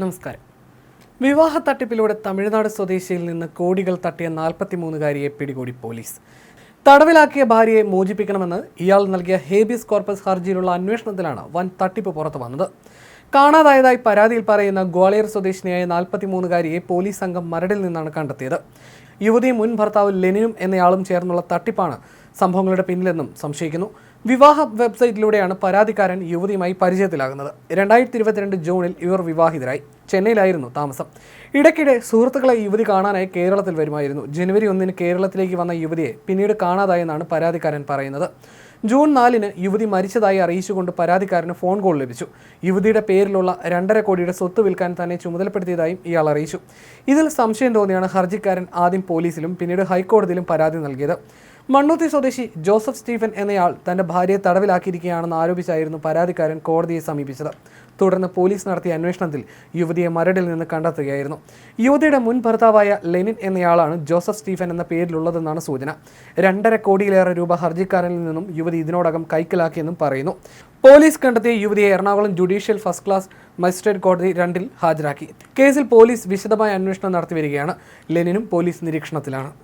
നമസ്കാരം. വിവാഹ തട്ടിപ്പിലൂടെ തമിഴ്നാട് സ്വദേശിയിൽ നിന്ന് കോടികൾ തട്ടിയ നാൽപ്പത്തിമൂന്നുകാരിയെ പിടികൂടി പോലീസ്. തടവിലാക്കിയ ഭാര്യയെ മോചിപ്പിക്കണമെന്ന് ഇയാൾ നൽകിയ ഹേബിയസ് കോർപ്പസ് ഹർജിയിലുള്ള അന്വേഷണത്തിലാണ് വൻ തട്ടിപ്പ് പുറത്തു വന്നത്. കാണാതായതായി പരാതിയിൽ പറയുന്ന ഗ്വാളിയർ സ്വദേശിനിയായ നാൽപ്പത്തിമൂന്നുകാരിയെ പോലീസ് സംഘം മരടിൽ നിന്നാണ് കണ്ടെത്തിയത്. യുവതിയും മുൻ ഭർത്താവ് ലെനിനും എന്നയാളും ചേർന്നുള്ള തട്ടിപ്പാണ് സംഭവങ്ങളുടെ പിന്നിലെന്നും സംശയിക്കുന്നു. വിവാഹ വെബ്സൈറ്റിലൂടെയാണ് പരാതിക്കാരൻ യുവതിയുമായി പരിചയത്തിലാകുന്നത്. രണ്ടായിരത്തി ഇരുപത്തിരണ്ട് ജൂണിൽ ഇവർ വിവാഹിതരായി. ചെന്നൈയിലായിരുന്നു താമസം. ഇടയ്ക്കിടെ സുഹൃത്തുക്കളെ യുവതി കാണാനായി കേരളത്തിൽ വരുമായിരുന്നു. ജനുവരി ഒന്നിന് കേരളത്തിലേക്ക് വന്ന യുവതിയെ പിന്നീട് കാണാതായെന്നാണ് പരാതിക്കാരൻ പറയുന്നത്. ജൂൺ നാലിന് യുവതി മരിച്ചതായി അറിയിച്ചുകൊണ്ട് പരാതിക്കാരന് ഫോൺ കോൾ ലഭിച്ചു. യുവതിയുടെ പേരിലുള്ള രണ്ടര കോടിയുടെ സ്വത്ത് വിൽക്കാൻ തന്നെ ചുമതലപ്പെടുത്തിയതായും ഇയാൾ അറിയിച്ചു. ഇതിൽ സംശയം തോന്നിയാണ് ഹർജിക്കാരൻ ആദ്യം പോലീസിലും പിന്നീട് ഹൈക്കോടതിയിലും പരാതി നൽകിയത്. മണ്ണുത്തി സ്വദേശി ജോസഫ് സ്റ്റീഫൻ എന്നയാൾ തന്റെ ഭാര്യയെ തടവിലാക്കിയിരിക്കുകയാണെന്ന് ആരോപിച്ചായിരുന്നു പരാതിക്കാരൻ കോടതിയെ സമീപിച്ചത്. തുടർന്ന് പോലീസ് നടത്തിയ അന്വേഷണത്തിൽ യുവതിയെ മരടിൽ നിന്ന് കണ്ടെത്തുകയായിരുന്നു. യുവതിയുടെ മുൻ ഭർത്താവായ ലെനിൻ എന്നയാളാണ് ജോസഫ് സ്റ്റീഫൻ എന്ന പേരിലുള്ളതെന്നാണ് സൂചന. രണ്ടര കോടിയിലേറെ രൂപ ഹർജിക്കാരനിൽ നിന്നും യുവതി ഇതിനോടകം കൈക്കലാക്കിയെന്നും പറയുന്നു. പോലീസ് കണ്ടെത്തിയ യുവതിയെ Ernakulam judicial first class magistrate കോടതി രണ്ടിൽ ഹാജരാക്കി. കേസിൽ പോലീസ് വിശദമായ അന്വേഷണം നടത്തിവരികയാണ് ലെനിനും പോലീസ് നിരീക്ഷണത്തിലാണ്.